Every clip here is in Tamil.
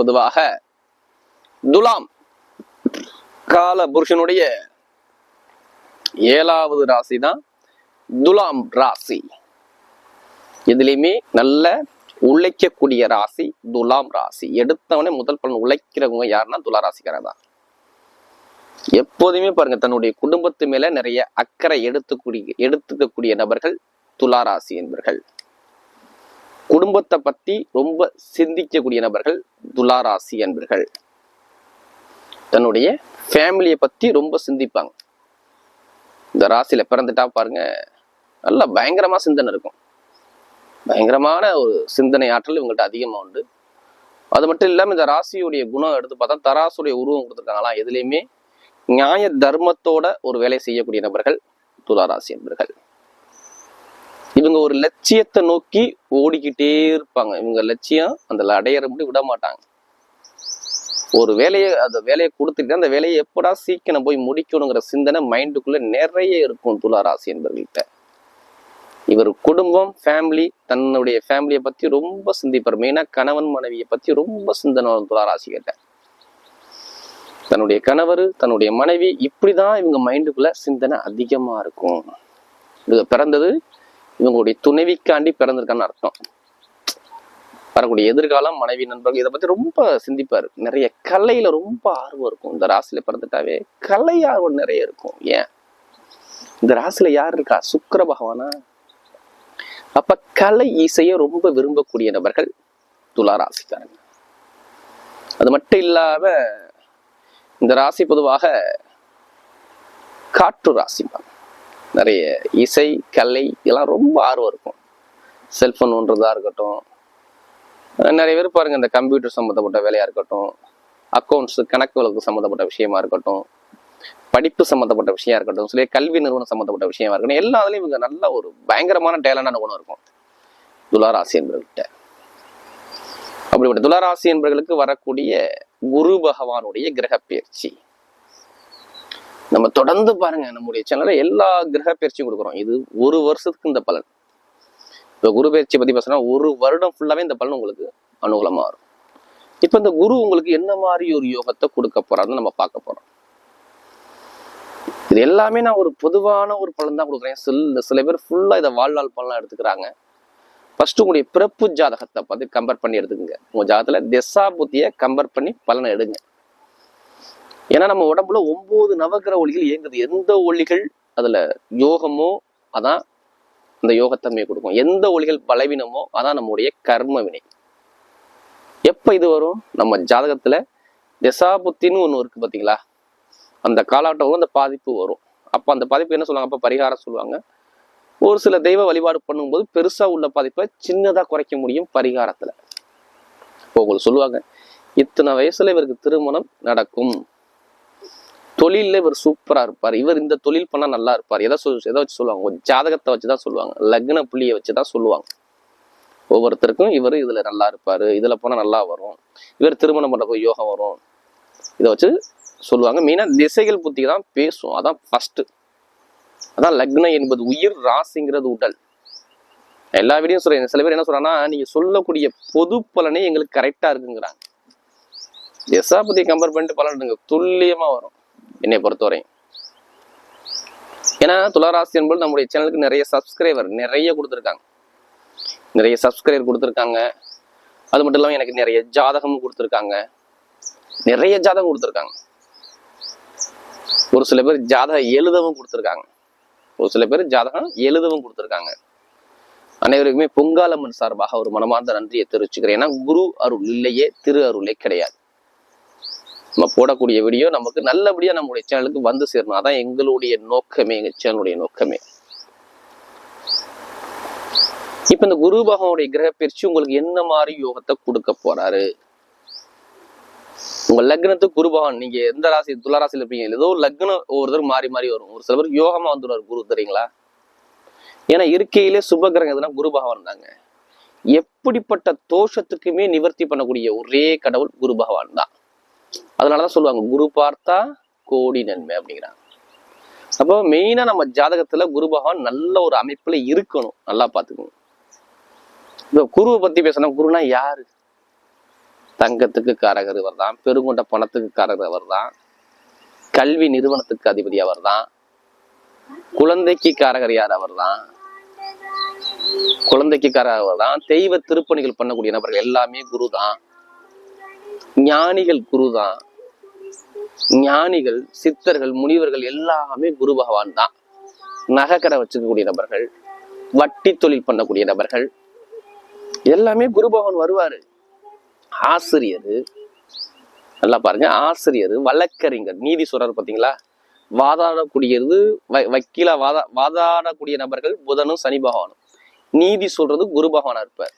பொதுவாக துலாம் கால புருஷனுடைய ஏழாவது ராசி தான் துலாம் ராசி. இதுலயுமே நல்ல உழைக்கக்கூடிய ராசி துலாம் ராசி. எடுத்தவனே முதல் பலன் உழைக்கிறவங்க யாருன்னா துலா ராசிக்காரங்க தான் எப்போதுமே பாருங்க தன்னுடைய குடும்பத்து மேல நிறைய அக்கறை எடுத்துக்கூடிய எடுத்துக்கக்கூடிய நபர்கள் துலா ராசி என்பர்கள். குடும்பத்தை பத்தி ரொம்ப சிந்திக்கக்கூடிய நபர்கள் துலா ராசி என்பர்கள் தன்னுடைய ஃபேமிலியை பத்தி ரொம்ப சிந்திப்பாங்க. இந்த ராசியில பிறந்துட்டா பாருங்க நல்லா பயங்கரமா சிந்தனை இருக்கும். பயங்கரமான ஒரு சிந்தனை ஆற்றல் இவங்கள்ட்ட அதிகமாக உண்டு. அது மட்டும் இல்லாமல் இந்த ராசியுடைய குணம் எடுத்து பார்த்தா தராசுடைய உருவம் கொடுத்துருக்காங்களா எதுலேயுமே நியாய தர்மத்தோட ஒரு வேலை செய்யக்கூடிய நபர்கள் துளாராசி என்பர்கள் இவங்க ஒரு லட்சியத்தை நோக்கி ஓடிக்கிட்டே இருப்பாங்க. இவங்க லட்சியம் அந்த அடையிற முடி விட மாட்டாங்க. ஒரு வேலையை அந்த வேலையை கொடுத்துட்டு அந்த வேலையை எப்படா சீக்கிரம் போய் முடிக்கணுங்கிற சிந்தனை மைண்டுக்குள்ள நிறைய இருக்கும் துளாராசி என்பவர்கள்ட்ட. இவர் குடும்பம் ஃபேமிலி தன்னுடைய ஃபேமிலியை பத்தி ரொம்ப சிந்திப்பார். மெயினா கணவன் மனைவியை பத்தி ரொம்ப சிந்தனை துளாராசிகிட்ட தன்னுடைய கணவர் தன்னுடைய மனைவி இப்படிதான் இவங்க மைண்டுக்குள்ள சிந்தனை அதிகமா இருக்கும். இது பிறந்தது இவங்களுடைய துணைவிக்காண்டி பிறந்திருக்கான்னு அர்த்தம். வரக்கூடிய எதிர்காலம் மனைவி நண்பர்கள் இதை பத்தி ரொம்ப சிந்திப்பாரு. நிறைய கலையில ரொம்ப ஆர்வம் இருக்கும். இந்த ராசியில பிறந்துட்டாவே கலை ஆர்வம் நிறைய இருக்கும். ஏன்? இந்த ராசியில யார் இருக்கா? சுக்கர பகவானா? அப்ப கலை இசையை ரொம்ப விரும்பக்கூடிய நபர்கள் துலா ராசிக்காரங்க. அது மட்டும் இல்லாம இந்த ராசி பொதுவாக காற்று ராசிப்பாங்க நிறைய இசை கலை இதெல்லாம் ரொம்ப ஆர்வம் இருக்கும். செல்ஃபோன் ஒன்றுதாக இருக்கட்டும். நிறைய பேர் பாருங்க இந்த கம்ப்யூட்டர் சம்மந்தப்பட்ட வேலையாக இருக்கட்டும். அக்கௌண்ட்ஸ் கணக்கு வழக்கு சம்மந்தப்பட்ட விஷயமா இருக்கட்டும். படிப்பு சம்மந்தப்பட்ட விஷயம் இருக்கட்டும். சில கல்வி நிறுவனம் சம்மந்தப்பட்ட விஷயமா இருக்கட்டும். எல்லாத்துலேயும் இவங்க நல்ல ஒரு பயங்கரமான டேலண்டான குணம் இருக்கும். துளாராசி என்பவர்கிட்ட. அப்படிப்பட்ட துளாராசி என்பவர்களுக்கு வரக்கூடிய குரு பகவானுடைய கிரக பயிற்சி. நம்ம தொடர்ந்து பாருங்க நம்முடைய சேனல்ல எல்லா கிரக பயிற்சியும் கொடுக்குறோம். இது ஒரு வருஷத்துக்கு இந்த பலன். இப்ப குரு பயிற்சி பத்தி பேசினா ஒரு வருடம் ஃபுல்லாவே இந்த பலன் உங்களுக்கு அனுகூலமா வரும். இப்ப இந்த குரு உங்களுக்கு என்ன மாதிரி ஒரு யோகத்தை கொடுக்க போறாருன்னு நம்ம பார்க்க போறோம். இது எல்லாமே நான் ஒரு பொதுவான ஒரு பலன் தான் கொடுக்குறேன். சில சில பேர் ஃபுல்லா இதை வாழ்நாள் பலனா எடுத்துக்கிறாங்க. ஃபர்ஸ்ட் உங்களுடைய பிறப்பு ஜாதகத்தை பார்த்து கம்பேர் பண்ணி எடுத்துக்கோங்க. உங்க ஜாதகத்துல திசா புத்தியை கம்பேர் பண்ணி பலனை எடுங்க. ஏன்னா நம்ம உடம்புல ஒன்பது நவகிர ஒளிகள் இயங்குது. எந்த ஒளிகள்? அதுல யோகமோ அதான் அந்த யோகத்தன்மையை கொடுக்கும். எந்த ஒளிகள் பலவீனமோ அதான் நம்முடைய கர்ம வினை எப்ப இது வரும்? நம்ம ஜாதகத்துல திசாபுத்தின்னு ஒண்ணு இருக்கு பாத்தீங்களா? அந்த காலகட்டம் அந்த பாதிப்பு வரும். அப்ப அந்த பாதிப்பு என்ன சொல்லுவாங்க? அப்ப பரிகாரம் சொல்லுவாங்க. ஒரு சில தெய்வ வழிபாடு பண்ணும்போது பெருசா உள்ள பாதிப்பை சின்னதா குறைக்க முடியும் பரிகாரத்துல. இப்போ உங்களுக்கு சொல்லுவாங்க இத்தனை வயசுல இவருக்கு திருமணம் நடக்கும். தொழிலில் இவர் சூப்பராக இருப்பார். இவர் இந்த தொழில் பண்ணால் நல்லா இருப்பார். எதை சொல் எதை வச்சு சொல்லுவாங்க? ஒரு ஜாதகத்தை வச்சுதான் சொல்லுவாங்க. லக்ன புள்ளியை வச்சு தான் சொல்லுவாங்க. ஒவ்வொருத்தருக்கும் இவர் இதில் நல்லா இருப்பார். இதில் போனால் நல்லா வரும். இவர் திருமணம் பண்ணுறப்போ யோகம் வரும். இதை வச்சு சொல்லுவாங்க. மெயினாக திசைகள் புத்தி தான் பேசும். அதான் ஃபஸ்ட்டு அதான் லக்னம் என்பது உயிர் ராசிங்கிறது உடல். எல்லா வீடியும் சொல்கிறேன் சில பேர் என்ன சொல்கிறாங்கன்னா நீங்கள் சொல்லக்கூடிய பொது பலனே எங்களுக்கு கரெக்டாக இருக்குங்கிறாங்க. எஸ்ஆபதியை கம்பேர் பண்ணிட்டு பலன் துல்லியமாக வரும். என்னை பொறுத்தவரையும். ஏன்னா துளாராசி என்பது நம்முடைய சேனலுக்கு நிறைய சப்ஸ்கிரைபர் நிறைய கொடுத்துருக்காங்க. நிறைய சப்ஸ்கிரைபர் கொடுத்துருக்காங்க. அது மட்டும் இல்லாமல் எனக்கு நிறைய ஜாதகமும் கொடுத்துருக்காங்க. நிறைய ஜாதகம் கொடுத்துருக்காங்க. ஒரு சில பேர் ஜாதகம் எழுதவும் கொடுத்துருக்காங்க. ஒரு சில பேர் ஜாதகம் எழுதவும் கொடுத்துருக்காங்க. அனைவருக்குமே பொங்காலம்மன் சார்பாக ஒரு மனமார்ந்த நன்றியை தெரிவிச்சுக்கிறேன். ஏன்னா குரு அருள் இல்லையே திரு அருளே கிடையாது. நம்ம போடக்கூடிய வீடியோ நமக்கு நல்லபடியா நம்முடைய சேனலுக்கு வந்து சேரணும். அதான் எங்களுடைய நோக்கமே எங்க சேனலுடைய நோக்கமே. இப்ப இந்த குரு பகவானுடைய கிரக பயிற்சி உங்களுக்கு என்ன மாதிரி யோகத்தை கொடுக்க போறாரு? உங்க லக்னத்துக்கு குரு பகவான் நீங்க எந்த ராசி துலா ராசியில இருப்பீங்க ஏதோ லக்னம் ஒவ்வொருத்தரும் மாறி மாறி வரும். ஒரு சில பேர் யோகமா வந்துடுவார் குரு தெரியுங்களா? ஏன்னா இருக்கையிலே சுப கிரகம் எதுனா குரு பகவான் தாங்க. எப்படிப்பட்ட தோஷத்துக்குமே நிவர்த்தி பண்ணக்கூடிய ஒரே கடவுள் குரு பகவான் தான். அதனாலதான் சொல்லுவாங்க குரு பார்த்தா கோடி நன்மை அப்படிங்கிறாங்க. அப்போ மெயினா நம்ம ஜாதகத்துல குரு பகவான் நல்ல ஒரு அமைப்புல இருக்கணும் நல்லா பாத்துக்கணும் இந்த குருவை பத்தி பேசணும் குருனா யாரு? தங்கத்துக்கு காரகர் அவர் தான் பெருங்கொண்ட பணத்துக்கு காரகர் அவர் தான் கல்வி நிறுவனத்துக்கு அதிபதி அவர் தான் குழந்தைக்கு காரகர் யார்? அவர் தான். குழந்தைக்கு காரகர் அவர் தான். தெய்வ திருப்பணிகள் பண்ணக்கூடிய நபர்கள் எல்லாமே குரு தான். ஞானிகள் குரு தான். ஞானிகள் சித்தர்கள் முனிவர்கள் எல்லாமே குரு பகவான் தான். நகைக்கடை வச்சுக்கக்கூடிய நபர்கள் வட்டி தொழில் பண்ணக்கூடிய நபர்கள் எல்லாமே குரு பகவான் வருவாரு. ஆசிரியர் நல்லா பாருங்க ஆசிரியர் வழக்கறிஞர் நீதி சொல்றாரு பார்த்தீங்களா வாதாடக்கூடியது வக்கீலா வாதா வாதாடக்கூடிய நபர்கள் புதனும் சனி பகவானும். நீதி சொல்றது குரு பகவானா இருப்பார்.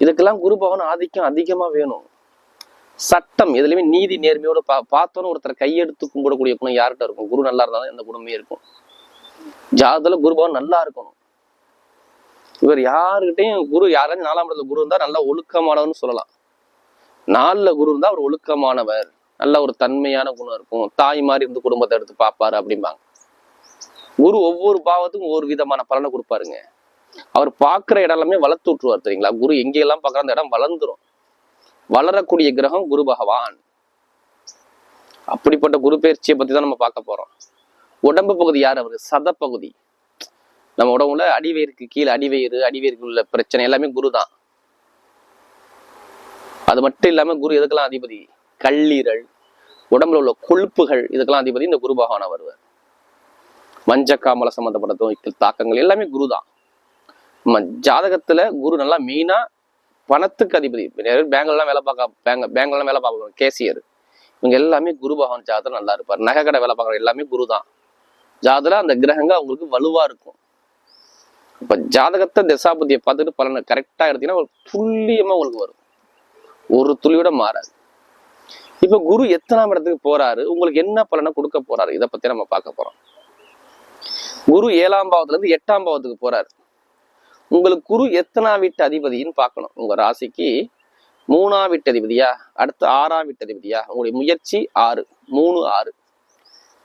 இதுக்கெல்லாம் குரு பகவான் ஆதிக்கம் அதிகமா வேணும். சட்டம் எதுலையுமே நீதி நேர்மையோட பா பார்த்தோன்னு ஒருத்தர் கையெடுத்து கும்பிடக்கூடிய குணம் யார்கிட்ட இருக்கும்? குரு நல்லா இருந்தாலும் எந்த குணமே இருக்கும். ஜாதத்தில் குரு பகவான் நல்லா இருக்கணும். இவர் யாருக்கிட்டையும் குரு யாராச்சும் நாலாம் இடத்துல குரு இருந்தால் நல்லா ஒழுக்கமானவர்னு சொல்லலாம். நாலில் குரு இருந்தால் அவர் ஒழுக்கமானவர். நல்ல ஒரு தன்மையான குணம் இருக்கும். தாய் மாதிரி இருந்து குடும்பத்தை எடுத்து பார்ப்பாரு அப்படிம்பாங்க. குரு ஒவ்வொரு பாவத்துக்கும் ஒவ்வொரு விதமான பலனை கொடுப்பாருங்க. அவர் பார்க்குற இடம் எல்லாமே வளர்த்து விட்டுருவார் தெரியுங்களா? குரு எங்கெல்லாம் பார்க்குற அந்த இடம் வளர்ந்துரும். வளரக்கூடிய கிரகம் குரு பகவான். அப்படிப்பட்ட குரு பயிற்சியை பத்தி தான் நம்ம பார்க்க போறோம். உடம்பு பகுதி யார் அவரு? சத பகுதி. நம்ம உடம்புல அடிவேருக்கு கீழே அடிவயிறு அடிவேருக்கு உள்ள பிரச்சனை எல்லாமே குரு தான். அது மட்டும் இல்லாம குரு எதுக்கெல்லாம் அதிபதி? கல்லீரல். உடம்புல உள்ள கொழுப்புகள் இதுக்கெல்லாம் அதிபதி இந்த குரு பகவானா வருவார் மஞ்சக்காமலை சம்மந்தப்பட்ட தாக்கங்கள் எல்லாமே குரு தான். நம்ம ஜாதகத்துல குரு நல்லா மெயினா பணத்துக்கு அதிபதி. பேங்க்லாம் வேலை பார்க்க பேங்க் பேங்க்லாம் வேலை பார்ப்பாங்க கேசியர். இவங்க எல்லாமே குரு பகவான் ஜாதகம் நல்லா இருப்பார். நகை கடை வேலை பார்க்குற எல்லாமே குரு தான். ஜாதகம் அந்த கிரகங்கள் அவங்களுக்கு வலுவாக இருக்கும். இப்போ ஜாதகத்தை தசாபதியை பார்த்துட்டு பலனை கரெக்டாக எடுத்தீங்கன்னா ஒரு துல்லியமாக உங்களுக்கு வரும். ஒரு துளியோட மாறாது. இப்போ குரு எத்தனாம் இடத்துக்கு போறாரு? உங்களுக்கு என்ன பலனை கொடுக்க போறாரு? இதை பத்தி நம்ம பார்க்க போறோம். குரு ஏழாம் பாவத்துல இருந்து எட்டாம் பாவத்துக்கு போறாரு. உங்களுக்கு குரு எத்தனா வீட்டு அதிபதின்னு பார்க்கணும். உங்க ராசிக்கு மூணாம் வீட்டு அதிபதியா? அடுத்து ஆறாம் வீட்டு அதிபதியா? உங்களுடைய முயற்சி ஆறு மூணு ஆறு.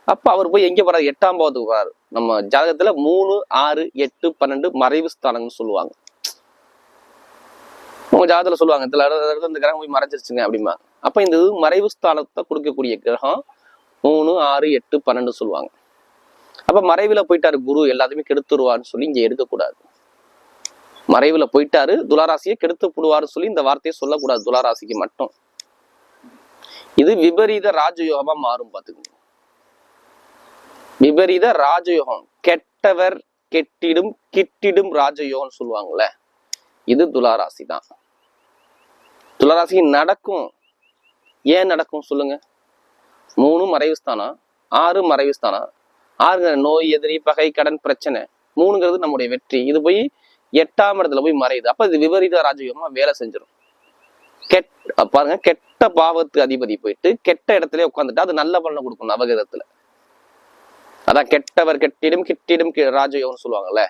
அப்ப அவர் போய் எங்க போறாரு? எட்டாம் பாவத்துக்கு போறாரு. நம்ம ஜாதகத்துல மூணு ஆறு எட்டு பன்னெண்டு மறைவு ஸ்தானங்கள்னு சொல்லுவாங்க. உங்க ஜாதகத்துல சொல்லுவாங்க இந்த இடத்துல இந்த கிரகம் போய் மறைஞ்சிருச்சுங்க அப்படிமா. அப்ப இந்த மறைவு ஸ்தானத்தை கொடுக்கக்கூடிய கிரகம் மூணு ஆறு எட்டு பன்னெண்டு சொல்லுவாங்க. அப்ப மறைவுல போயிட்டாரு குரு எல்லாத்தையுமே கெடுத்துருவான்னு சொல்லி இங்க எடுக்கக்கூடாது. மறைவுல போயிட்டாரு. துளாராசியை கெடுத்து போடுவாரு சொல்லி இந்த வார்த்தையை சொல்லக்கூடாது. துளாராசிக்கு மட்டும். இது விபரீத ராஜயோகமா மாறும் பாத்துக்கோங்க விபரீத ராஜயோகம். கெட்டவர் கெட்டிடும் கிட்டிடும் ராஜயோகம் சொல்லுவாங்கல்ல இது துளாராசி தான். துளாராசி நடக்கும். ஏன் நடக்கும் சொல்லுங்க. மூணு மறைவு ஸ்தானம் ஆறு மறைவு ஸ்தானம். ஆறுங்கிற நோய் எதிரி பகை கடன் பிரச்சனை. மூணுங்கிறது நம்முடைய வெற்றி. இது போய் எட்டாம் இடத்துல போய் மறையுது. அப்ப இது விபரீத ராஜயோகமா வேலை செஞ்சிடும் கெட் பாருங்க கெட்ட பாவத்து அதிபதி போயிட்டு கெட்ட இடத்துல உட்காந்துட்டு அது நல்ல பலனை கொடுக்கும் நவகிரகத்துல. அதான் கெட்டவர் கெட்டிடும் கிட்டிடும் கி- ராஜயோகம்னு சொல்லுவாங்கல்ல.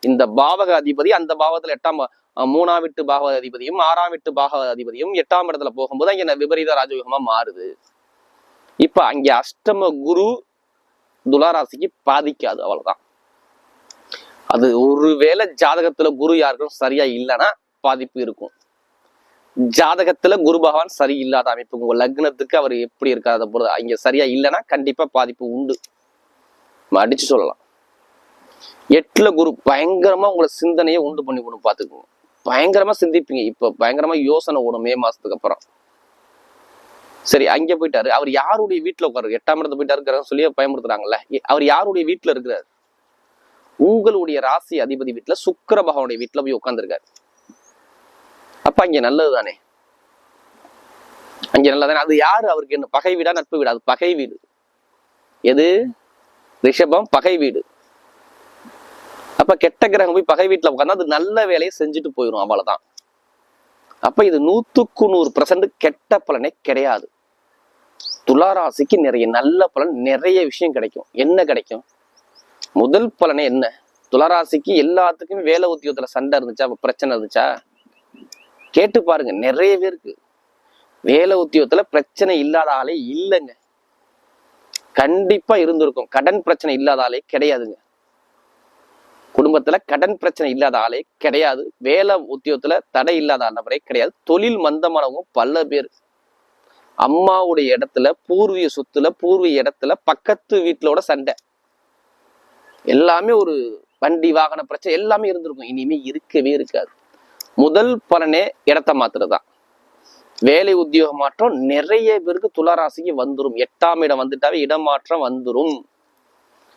இந்த பாவக அதிபதி அந்த பாவத்துல எட்டாம் மூணாம் வீட்டு பாவ அதிபதியும் ஆறாம் வீட்டு பாவ அதிபதியும் எட்டாம் இடத்துல போகும்போது அங்க விபரீத ராஜயோகமா மாறுது. இப்ப அங்க அஷ்டம குரு துளாராசிக்கு பாதிக்காது அவ்வளவுதான். அது ஒருவேளை ஜாதகத்துல குரு யாருக்கும் சரியா இல்லைன்னா பாதிப்பு இருக்கும். ஜாதகத்துல குரு பகவான் சரி இல்லாத அமைப்பு உங்க லக்னத்துக்கு அவர் எப்படி இருக்காத பொழுது அங்க சரியா இல்லைன்னா கண்டிப்பா பாதிப்பு உண்டு. அடிச்சு சொல்லலாம். எட்டுல குரு பயங்கரமா உங்களை சிந்தனையை உண்டு பண்ணி கொண்டு பாத்துக்கோங்க பயங்கரமா சிந்திப்பீங்க. இப்ப பயங்கரமா யோசனை ஓடும் மே மாசத்துக்கு அப்புறம். சரி அங்க போயிட்டாரு. அவர் யாருடைய வீட்டுல உட்காரு எட்டாம் இடத்துல போயிட்டாரு சொல்லி பயமுறுத்துறாங்கல்ல. அவர் யாருடைய வீட்டுல இருக்கிறாரு? உங்களுடைய ராசி அதிபதி வீட்டுல சுக்கர பகவானுடைய வீட்டுல போய் உட்காந்துருக்காரு அப்ப அங்க நல்லது தானே அங்க நல்லதானே அது யாரு? அவருக்கு என்ன? பகை வீடா நட்பு வீடா? அது பகை வீடு. எது? ரிஷபம் பகை வீடு. அப்ப கெட்ட கிரகம் போய் பகை வீட்டுல உட்காந்து அது நல்ல வேலையை செஞ்சுட்டு போயிடும் அவ்வளவுதான். அப்ப இது நூத்துக்கு நூறு பர்சன்ட் கெட்ட பலனே கிடையாது. துளாராசிக்கு நிறைய நல்ல பலன் நிறைய விஷயம் கிடைக்கும். என்ன கிடைக்கும்? முதல் பலனே என்ன? துளராசிக்கு எல்லாத்துக்குமே வேலை உத்தியோகத்துல சண்டை இருந்துச்சா? பிரச்சனை இருந்துச்சா? கேட்டு பாருங்க நிறைய பேருக்கு வேலை உத்தியோகத்துல பிரச்சனை இல்லாத ஆளே இல்லைங்க. கண்டிப்பா இருந்திருக்கும். கடன் பிரச்சனை இல்லாத ஆளே கிடையாதுங்க. குடும்பத்துல கடன் பிரச்சனை இல்லாத ஆளே கிடையாது. வேலை உத்தியோகத்துல தடை இல்லாத நபரே கிடையாது. தொழில் மந்தமானவங்க பல பேர். அம்மாவுடைய இடத்துல பூர்வீக சொத்துல பூர்வீக இடத்துல பக்கத்து வீட்டிலோட சண்டை. எல்லாமே ஒரு வண்டி வாகன பிரச்சனை எல்லாமே இருந்திருக்கும். இனிமே இருக்கவே இருக்காது. முதல் பலனே இடத்த மாத்துறதுதான். வேலை உத்தியோக மாற்றம் நிறைய பேருக்கு துளாராசிக்கு வந்துரும். எட்டாம் இடம் வந்துட்டாவே இடமாற்றம் வந்துரும்.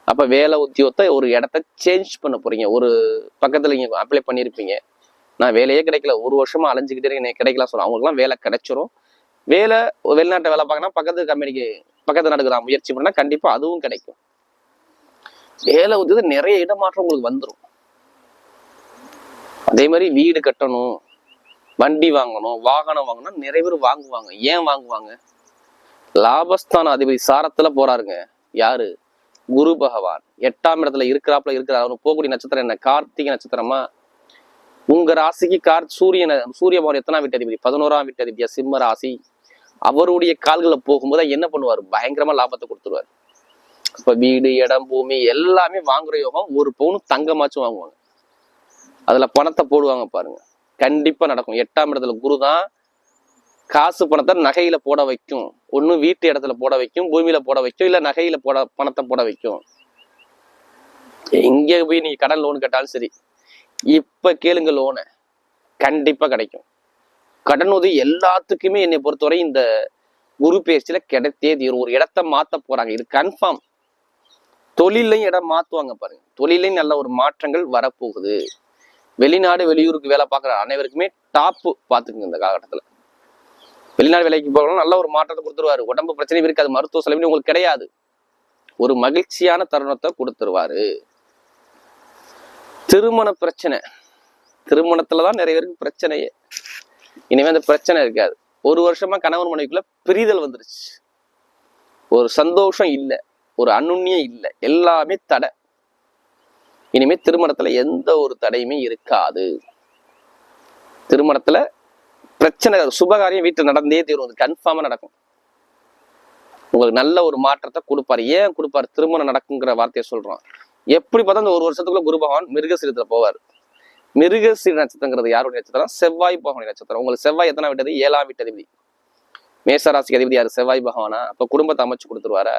அப்ப வேலை உத்தியோகத்தை ஒரு இடத்த சேஞ்ச் பண்ண போறீங்க. ஒரு பக்கத்துல நீங்க அப்ளை பண்ணியிருப்பீங்க நான் வேலையே கிடைக்கல. ஒரு வருஷமா அலைஞ்சுக்கிட்டே இருக்கேன். எனக்கு கிடைக்கல சொல்ல அவங்களுக்குலாம் வேலை கிடைச்சிரும். வேலை வெளிநாட்டை வேலை பார்க்கணும் பக்கத்து கம்பெனிக்கு பக்கத்து நாட்டுக்கு நான் முயற்சி பண்ணா கண்டிப்பா அதுவும் கிடைக்கும். வேலை வந்து நிறைய இடமாற்றம் உங்களுக்கு வந்துடும் அதே மாதிரி வீடு கட்டணும் வண்டி வாங்கணும் வாகனம் வாங்கணும் நிறைய பேர் வாங்குவாங்க. ஏன் வாங்குவாங்க? லாபஸ்தான அதிபதி சாரத்துல போறாருங்க. யாரு? குரு பகவான். எட்டாம் இடத்துல இருக்கிறாப்புல இருக்கிறார். அவர் போகக்கூடிய நட்சத்திரம் என்ன? கார்த்திகை நட்சத்திரமா? உங்க ராசிக்கு கார் சூரியன சூரிய பகவான் எத்தனாம் வீட்டு அதிபதி? பதினோராம் வீட்டு அதிபதியா? சிம்ம ராசி. அவருடைய கால்களை போகும்போது என்ன பண்ணுவார்? பயங்கரமா லாபத்தை கொடுத்துருவாரு. இப்ப வீடு இடம் பூமி எல்லாமே வாங்குற யோகம் ஒரு பவுன் தங்கமாச்சும் வாங்குவாங்க. அதுல பணத்தை போடுவாங்க பாருங்க. கண்டிப்பா நடக்கும். எட்டாம் இடத்துல குரு தான் காசு பணத்தை நகையில போட வைக்கும். ஒண்ணு வீட்டு இடத்துல போட வைக்கும் பூமியில போட வைக்கும் இல்ல நகையில போட பணத்தை போட வைக்கும். எங்க போய் நீங்க கடன் லோன் கேட்டாலும் சரி இப்ப கேளுங்க லோனை கண்டிப்பா கிடைக்கும். கடன் உதவி எல்லாத்துக்குமே என்னை பொறுத்தவரை இந்த குரு பேச்சில கிடைத்தே தீரும். ஒரு இடத்த மாத்த போறாங்க. இது கன்ஃபார்ம் தொழிலையும் இடம் மாத்துவாங்க பாருங்க. தொழிலையும் நல்ல ஒரு மாற்றங்கள் வரப்போகுது. வெளிநாடு வெளியூருக்கு வேலை பார்க்குற அனைவருக்குமே டாப்பு பார்த்துக்குங்க இந்த காலகட்டத்தில். வெளிநாடு வேலைக்கு போகலாம் நல்ல ஒரு மாற்றத்தை கொடுத்துருவாரு. உடம்பு பிரச்சனை இருக்காது மருத்துவ செலவு உங்களுக்கு கிடையாது. ஒரு மகிழ்ச்சியான தருணத்தை கொடுத்துருவாரு. திருமண பிரச்சனை. திருமணத்துல தான் நிறைய பேருக்கு பிரச்சனையே. இனிமே அந்த பிரச்சனை இருக்காது. ஒரு வருஷமா கணவன் மனைவிக்குள்ள பிரிதல் வந்துருச்சு. ஒரு சந்தோஷம் இல்லை. ஒரு அநுண்ணியே இல்லை. எல்லாமே தடை. இனிமே திருமணத்துல எந்த ஒரு தடையுமே இருக்காது. திருமணத்துல பிரச்சனை சுபகாரியம் வீட்டுல நடந்தே தீரும். அது கன்ஃபார்மா நடக்கும். உங்களுக்கு நல்ல ஒரு மாற்றத்தை கொடுப்பாரு. ஏன் கொடுப்பாரு? திருமணம் நடக்குங்கிற வார்த்தையை சொல்றோம் எப்படி பார்த்தா இந்த ஒரு வருஷத்துக்குள்ள குரு பகவான் மிருகசீரத்துல போவார். மிருகசீர நட்சத்திரங்கிறது யாருடைய நட்சத்திரம்? செவ்வாய் பகவானுடைய நட்சத்திரம். உங்களுக்கு செவ்வாய் எத்தனை விட்டது? ஏழாம் விட்டதிபதி. மேசராசிக்கு அதிபதி யாரு? செவ்வாய் பகவானா? அப்ப குடும்பத்தை அமைச்சு கொடுத்துருவாரா?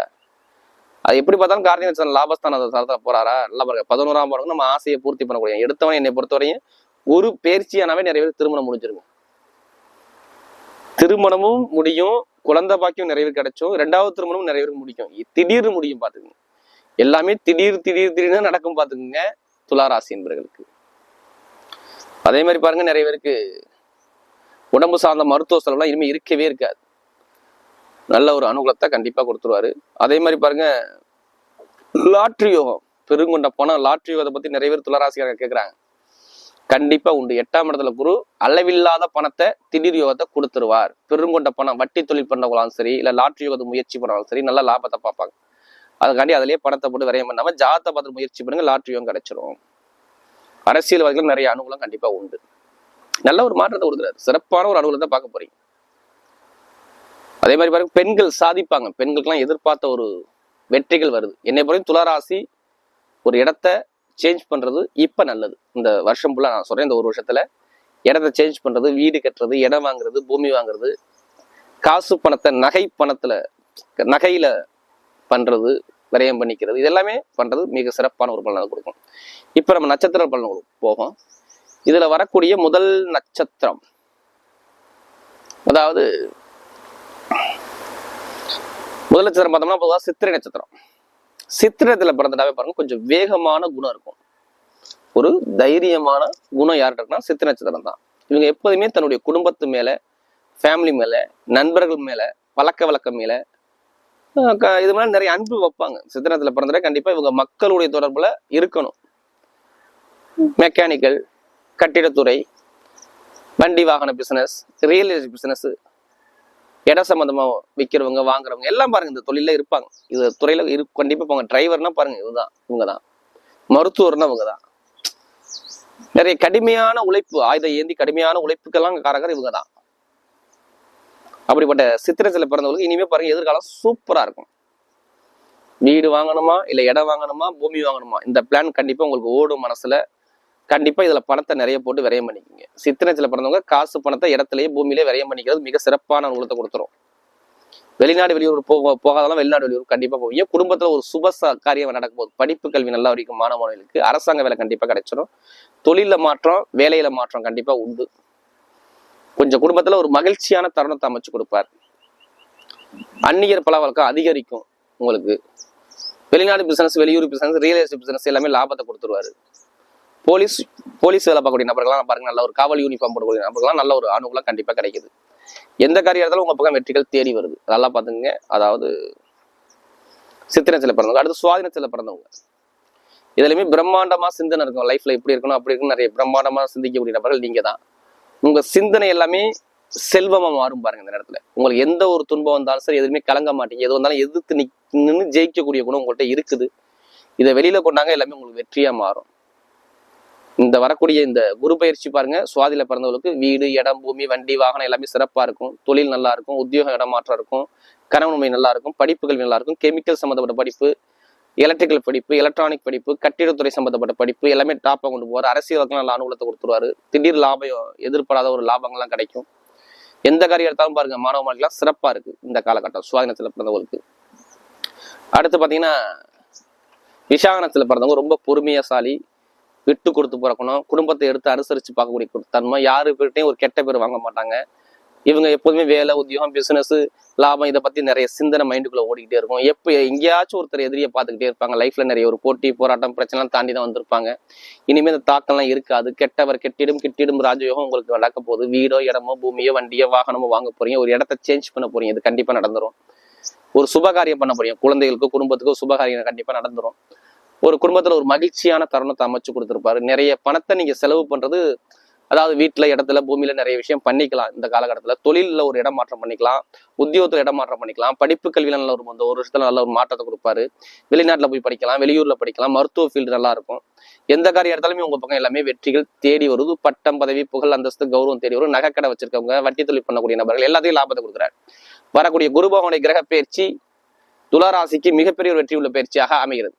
அது எப்படி பார்த்தாலும் கார்த்திகை நட்சத்திரம் லாபஸ்தான தரத்துல போறாரா? நல்லா பாருங்க பதினோராம் பாருங்க நம்ம ஆசையை பூர்த்தி பண்ணக்கூடிய எடுத்தவன் என்னை பொறுத்தவரையும் ஒரு பேர்ச்சியானாவே நிறைய பேர் திருமணம் முடிஞ்சிருக்கும். திருமணமும் முடியும் குழந்தை பாக்கியம் நிறைய பேர் கிடைச்சும் ரெண்டாவது திருமணமும் நிறைய பேருக்கு முடிக்கும். திடீர்னு முடியும் பாத்துக்கோங்க எல்லாமே திடீர் திடீர் திடீர்னு நடக்கும் பாத்துக்கோங்க துளாராசி என்பவர்களுக்கு அதே மாதிரி பாருங்க நிறைய பேருக்கு உடம்பு சார்ந்த மருத்துவ செலவுலாம் இனிமே இருக்கவே இருக்காது. நல்ல ஒரு அனுகூலத்தை கண்டிப்பாக கொடுத்துருவாரு. அதே மாதிரி பாருங்க லாட்ரி யோகம் பெருங்கொண்ட பணம் லாட்ரி யோகத்தை பத்தி நிறைய பேர் துளராசிக்காரங்க கேட்குறாங்க கண்டிப்பா உண்டு. எட்டாம் இடத்துல குரு அளவில்லாத பணத்தை திடீர் யோகத்தை கொடுத்துருவார். பெருங்கொண்ட பணம் வட்டி தொழில் பண்ணவங்களாலும் சரி இல்ல லாட்ரி யோகத்தை முயற்சி பண்ணாலும் சரி நல்ல லாபத்தை பார்ப்பாங்க. அதுக்காண்டி அதுலயே பணத்தை போட்டு விரையம் பண்ணாமல் ஜாதத்தை பார்த்து முயற்சி பண்ணுங்க லாட்ரி யோகம் கிடைச்சிரும். அரசியல்வாதிகளும் நிறைய அனுகூலம் கண்டிப்பாக உண்டு. நல்ல ஒரு மாற்றத்தை கொடுக்குறாரு. சிறப்பான ஒரு அனுகூலத்தை பார்க்க போறீங்க. அதே மாதிரி பாருங்க பெண்கள் சாதிப்பாங்க. பெண்களுக்கெல்லாம் எதிர்பார்த்த ஒரு வெற்றிகள் வருது. என்னை பொறுத்த துளாராசி ஒரு இடத்த சேஞ்ச் பண்றது இப்ப நல்லது. இந்த வருஷம் ஃபுல்லா நான் சொல்றேன் இந்த ஒரு வருஷத்துல இடத்த சேஞ்ச் பண்றது வீடு கட்டுறது இடம் வாங்குறது பூமி வாங்குறது காசு பணத்தை நகை பணத்துல நகையில பண்றது விரயம் பண்ணிக்கிறது இது எல்லாமே பண்றது மிக சிறப்பான ஒரு பலனை கொடுக்கும். இப்ப நம்ம நட்சத்திர பலன் போகும். இதுல வரக்கூடிய முதல் நட்சத்திரம் அதாவது முதல் நட்சத்திரம் பார்த்தோம்னா பொதுவாக சித்திரை நட்சத்திரம். சித்திரத்தில் பிறந்துட்டாவே பாருங்க கொஞ்சம் வேகமான குணம் இருக்கும். ஒரு தைரியமான குணம் யார்கிட்ட இருக்குன்னா சித்திர நட்சத்திரம் தான். இவங்க எப்போதுமே தன்னுடைய குடும்பத்து மேலே ஃபேமிலி மேலே நண்பர்கள் மேலே பழக்க வழக்கம் மேலே க- இது மாதிரி நிறைய அன்பு வைப்பாங்க. சித்திரத்தில் பிறந்தவரை கண்டிப்பாக இவங்க மக்களுடைய தொடர்பில் இருக்கணும். மெக்கானிக்கல் கட்டிடத்துறை வண்டி வாகன பிஸ்னஸ் ரியல் எஸ்டேட் பிஸ்னஸ் இடம் சம்மந்தமாக விற்கிறவங்க வாங்குறவங்க எல்லாம் பாருங்க இந்த தொழில இருப்பாங்க. இது துறையில இரு கண்டிப்பா போங்க. டிரைவர்னா பாருங்க இதுதான் இவங்க தான் மருத்துவர்னா இவங்க தான் நிறைய கடுமையான உழைப்பு ஆயுதம் ஏந்தி கடுமையான உழைப்புக்கெல்லாம் காரகர் இவங்க தான் அப்படிப்பட்ட சித்திரத்துல பிறந்தவங்களுக்கு இனிமே பாருங்க எதிர்காலம் சூப்பரா இருக்கும். வீடு வாங்கணுமா இல்ல இடம் வாங்கணுமா பூமி வாங்கணுமா இந்த பிளான் கண்டிப்பா உங்களுக்கு ஓடும் மனசுல. கண்டிப்பா இதுல பணத்தை நிறைய போட்டு விரயம் பண்ணிக்கோங்க. சித்திரத்தில் பிறந்தவங்க காசு பணத்தை இடத்துலயே பூமியிலே விரயம் பண்ணிக்கிறது மிக சிறப்பான அனுகூலத்தை கொடுத்துரும். வெளிநாடு வெளியூர் போக போகாதெல்லாம் வெளிநாடு வெளியூர் கண்டிப்பா போவீங்க. குடும்பத்துல ஒரு சுப காரியம் நடக்கும் போது படிப்பு கல்வி நல்லா வரைக்கும் மாணவர்களுக்கு அரசாங்க வேலை கண்டிப்பா கிடைச்சிடும் தொழில மாற்றம் வேலையில மாற்றம் கண்டிப்பா உண்டு. கொஞ்சம் குடும்பத்துல ஒரு மகிழ்ச்சியான தருணத்தை அமைச்சு கொடுப்பார். அந்நியர் பலவழக்கம் அதிகரிக்கும் உங்களுக்கு. வெளிநாடு பிசினஸ் வெளியூர் பிசினஸ் ரியல் எஸ்டேட் பிசினஸ் எல்லாமே லாபத்தை கொடுத்துருவாரு. போலீஸ் போலீஸ் வேலை பார்க்கக்கூடிய நபர்கள்லாம் பாருங்க நல்ல ஒரு காவல் யூனிஃபார்ம் போடக்கூடிய நபர்கள்லாம் நல்ல ஒரு அனுகூலம் கண்டிப்பாக கிடைக்குது. எந்த காரியாக இருந்தாலும் உங்கள் பக்கம் வெற்றிகள் தேடி வருது. நல்லா பார்த்துங்க அதாவது சித்திரத்தில் பிறந்தவங்க அடுத்து சுவாதினத்தில் பிறந்தவங்க. இதுலையுமே பிரம்மாண்டமாக சிந்தனை இருக்கும். லைஃப்பில் இப்படி இருக்கணும் அப்படி இருக்கணும் நிறைய பிரம்மாண்டமாக சிந்திக்கக்கூடிய நபர்கள் நீங்கள் தான் உங்கள் சிந்தனை எல்லாமே செல்வமாக மாறும் பாருங்க இந்த நேரத்தில். உங்களுக்கு எந்த ஒரு துன்பம் வந்தாலும் சரி எதுவுமே கலங்க மாட்டீங்க. எது வந்தாலும் எதிர்த்து நின்று ஜெயிக்கக்கூடிய குணம் உங்கள்கிட்ட இருக்குது. இதை வெளியில் கொண்டாங்க எல்லாமே உங்களுக்கு வெற்றியாக மாறும். இந்த வரக்கூடிய இந்த குரு பயிற்சி பாருங்க. சுவாதியில பிறந்தவங்களுக்கு வீடு இடம் பூமி வண்டி வாகனம் எல்லாமே சிறப்பா இருக்கும். தொழில் நல்லா இருக்கும். உத்தியோக இடமாற்றம் இருக்கும். கனவுமை நல்லா இருக்கும். படிப்புகள் நல்லா இருக்கும். கெமிக்கல் சம்மந்தப்பட்ட படிப்பு எலக்ட்ரிக்கல் படிப்பு எலக்ட்ரானிக் படிப்பு கட்டிடத்துறை சம்பந்தப்பட்ட படிப்பு எல்லாமே டாப்பா கொண்டு போவார். அரசியலுக்கு நல்ல அனுகூலத்தை கொடுத்துருவாரு. திடீர் லாபம் எதிர்பாராத ஒரு லாபங்கள்லாம் கிடைக்கும். எந்த காரியம் எடுத்தாலும் பாருங்க மாணவ மாணவிகளாம் சிறப்பா இருக்கு இந்த காலகட்டம் சுவாதினத்துல பிறந்தவங்களுக்கு. அடுத்து பாத்தீங்கன்னா விஷாகனத்துல பிறந்தவங்க ரொம்ப பொறுமையாசாலி விட்டு கொடுத்து பிறக்கணும். குடும்பத்தை எடுத்து அனுசரிச்சு பார்க்கக்கூடிய தன்மை யாரு பேர்ட்டையும் ஒரு கெட்ட பேர் வாங்க மாட்டாங்க. இவங்க எப்போதுமே வேலை உத்தியோகம் பிசினஸ் லாபம் இதை பத்தி நிறைய சிந்தனை மைண்டுக்குள்ள ஓடிக்கிட்டே இருக்கும். எப்போ எங்கேயாச்சும் ஒருத்தர் எதிரியை பார்த்துக்கிட்டே இருப்பாங்க. லைஃப்ல நிறைய ஒரு போட்டி போராட்டம் பிரச்சனை தாண்டி தான் வந்திருப்பாங்க. இனிமே இந்த தாக்கம்லாம் இருக்காது. கெட்டவர் கெட்டிடும் கெட்டிடும் ராஜயோகம் உங்களுக்கு நடக்க போகுது. வீடோ இடமோ பூமியோ வண்டியோ வாகனமோ வாங்க போறீங்க. ஒரு இடத்த சேஞ்ச் பண்ண போறீங்க. இது கண்டிப்பா நடந்துரும். ஒரு சுபகாரியம் பண்ண போறீங்க. குழந்தைகளுக்கு குடும்பத்துக்கு சுபகாரியம் கண்டிப்பா நடந்துரும். ஒரு குடும்பத்தில் ஒரு மகிழ்ச்சியான தருணத்தை அமைச்சு கொடுத்துருப்பாரு. நிறைய பணத்தை நீங்க செலவு பண்றது அதாவது வீட்டில் இடத்துல பூமியில நிறைய விஷயம் பண்ணிக்கலாம். இந்த காலகட்டத்தில் தொழிலில் ஒரு இடம் மாற்றம் பண்ணிக்கலாம். உத்தியோகத்தில் இடம் மாற்றம் பண்ணிக்கலாம். படிப்பு கல்வியில் நல்ல ஒரு அந்த ஒரு வருஷத்துல நல்ல ஒரு மாற்றத்தை கொடுப்பாரு. வெளிநாட்டில் போய் படிக்கலாம் வெளியூரில் படிக்கலாம். மருத்துவ ஃபீல்டு நல்லா இருக்கும். எந்த காரியம் எடுத்தாலுமே உங்கள் பக்கம் எல்லாமே வெற்றிகள் தேடி வருது. பட்டம் பதவி புகழ் அந்தஸ்து கௌரவம் தேடி வரும். நகைக்கடை வச்சிருக்கவங்க வட்டி தொழில் பண்ணக்கூடிய நபர்கள் எல்லாத்தையும் லாபத்தை கொடுக்குறாரு. வரக்கூடிய குருபவனுடைய கிரக பயிற்சி துளாராசிக்கு மிகப்பெரிய ஒரு வெற்றி உள்ள பயிற்சியாக அமைகிறது.